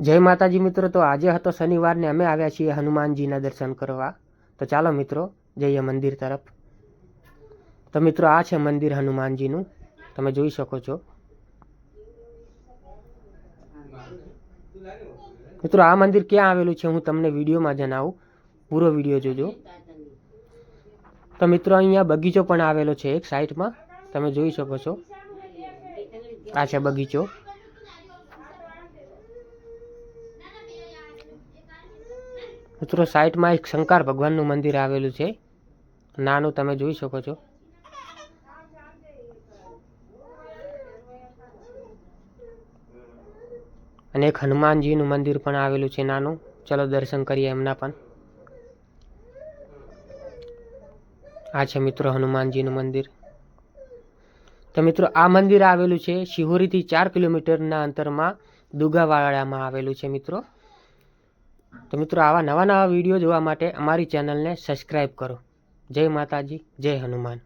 જય માતાજી મિત્રો, તો આજે હતો શનિવારને અમે આવ્યા છીએ હનુમાનજીના દર્શન કરવા. તો ચાલો મિત્રો, જઈએ મંદિર તરફ. તો મિત્રો, આ છે મંદિર હનુમાનજીનું. તમે જોઈ શકો છો. મિત્રો, આ મંદિર ક્યાં આવેલું છે હું તમને વિડીયોમાં જણાવું. પૂરો વીડિયો જોજો. તો મિત્રો, અહીંયા બગીચો પણ આવેલો છે એક સાઈડમાં. તમે જોઈ શકો છો. આ છે બગીચો. મિત્રો સાઈડમાં એક શંકર ભગવાનનું મંદિર આવેલું છે. નાનું તમે જોઈ શકો છો. અને એક હનુમાનજીનું મંદિર પણ આવેલું છે નાનું. ચલો દર્શન કરીએ એમના પણ. આ છે મિત્રો હનુમાનજીનું મંદિર. તો મિત્રો, આ મંદિર આવેલું છે શિહોરીથી ચાર કિલોમીટરના અંતરમાં દુગાવાડામાં આવેલું છે મિત્રો. તો મિત્રો આવા નવા નવા વીડિયો જોવા માટે અમારી ચેનલને સબસ્ક્રાઈબ કરો. જય માતાજી, જય હનુમાન.